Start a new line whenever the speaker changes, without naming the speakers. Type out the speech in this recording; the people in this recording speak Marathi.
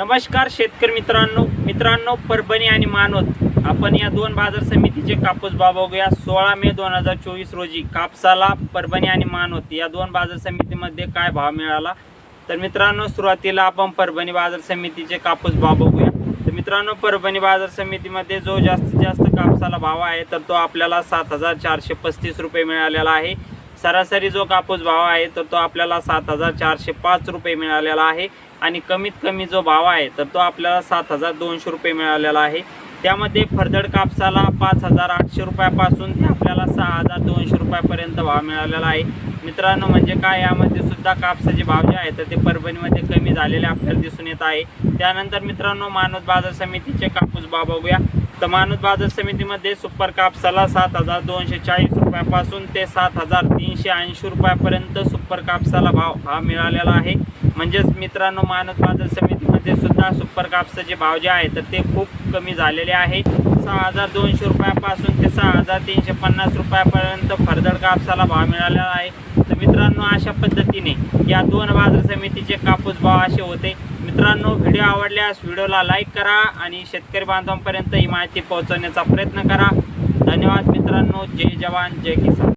नमस्कार शेतकरी मित्रांनो. मित्रांनो परभणी आणि मानवत आपण या दोन बाजार समितीचे कापूस भाव बघूया. सोळा मे दोन हजार चोवीस रोजी कापसाला परभणी आणि मानवत या दोन बाजार समितीमध्ये काय भाव मिळाला? तर मित्रांनो सुरुवातीला आपण परभणी बाजार समितीचे कापूस भाव बघूया. तर मित्रांनो परभणी बाजार समितीमध्ये जो जास्तीत जास्त कापसाला भाव आहे तर तो आपल्याला सात हजार चारशे पस्तीस रुपये मिळालेला आहे. सरासरी जो कापूस भाव आहे तर तो आपल्याला सात हजार चारशे पाच रुपये मिळालेला आहे. आणि कमीत कमी जो भाव आहे तर तो आपल्याला सात हजार दोनशे रुपये मिळालेला आहे. त्यामध्ये फरदड कापसाला पाच हजार आठशे रुपयापासून ते आपल्याला सहा हजार दोनशे रुपयापर्यंत भाव मिळालेला आहे. मित्रांनो म्हणजे काय यामध्ये सुद्धा कापसाचे भाव जे आहेत तर ते परभणीमध्ये कमी झालेले आपल्याला दिसून येत आहे. त्यानंतर मित्रांनो मानवत बाजार समितीचे कापूस भाव बघूया. तर मानवत बाजार समितीमध्ये सुपर कापसाला सात हजार दोनशे चाळीस रुपयापासून ते सात हजार तीनशे ऐंशी रुपयापर्यंत सुपर कापसाला भाव भाव मिळालेला आहे. म्हणजेच मित्रांनो मानवत बाजार समितीमध्ये सुद्धा सुपर कापसाचे भाव जे आहे तर ते खूप कमी झालेले आहे. सहा हजार दोनशे रुपयापासून ते सहा हजार तीनशे पन्नास रुपयापर्यंत फरदड कापसाला भाव मिळालेला आहे. तर मित्रांनो अशा पद्धतीने या दोन बाजार समितीचे कापूस भाव असे होते. मित्रांनो व्हिडिओ आवडल्यास व्हिडिओला लाईक करा आणि शेतकरी बांधवांपर्यंत ही माहिती पोहोचवण्याचा प्रयत्न करा. धन्यवाद मित्रांनो. जय जवान जय किसान.